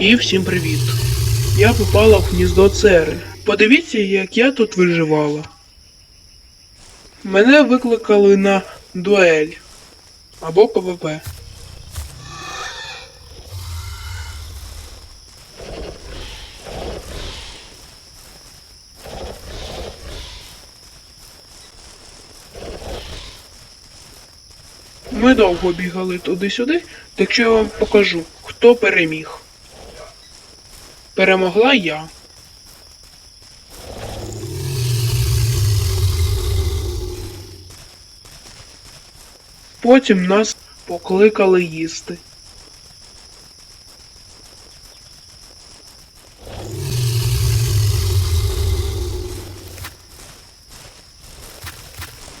І всім привіт. Я попала в гніздо цери. Подивіться, як я тут виживала. Мене викликали на дуель або ПВП. Ми довго бігали туди-сюди, так що я вам покажу, хто переміг. Перемогла я. Потім нас покликали їсти.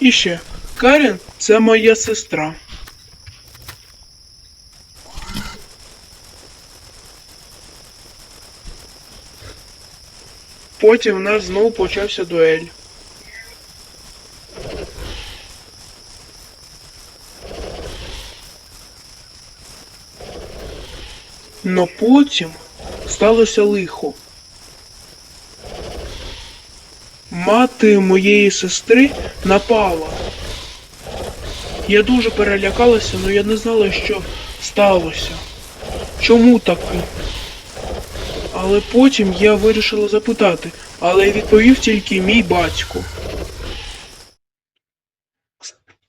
І ще, Карін це моя сестра. Потім в нас знову почався дуель. Но потім сталося лихо. Мати моєї сестри напала. Я дуже перелякалася, але я не знала, що сталося. Чому таке? Але потім я вирішила запитати, але відповів тільки мій батько.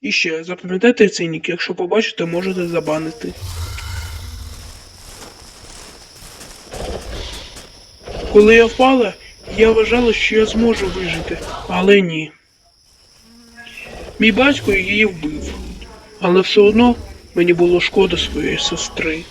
І ще, запам'ятайте цей якщо побачите, можете забанити. Коли я впала, я вважала, що я зможу вижити, але ні. Мій батько її вбив, але все одно мені було шкода своєї сестри.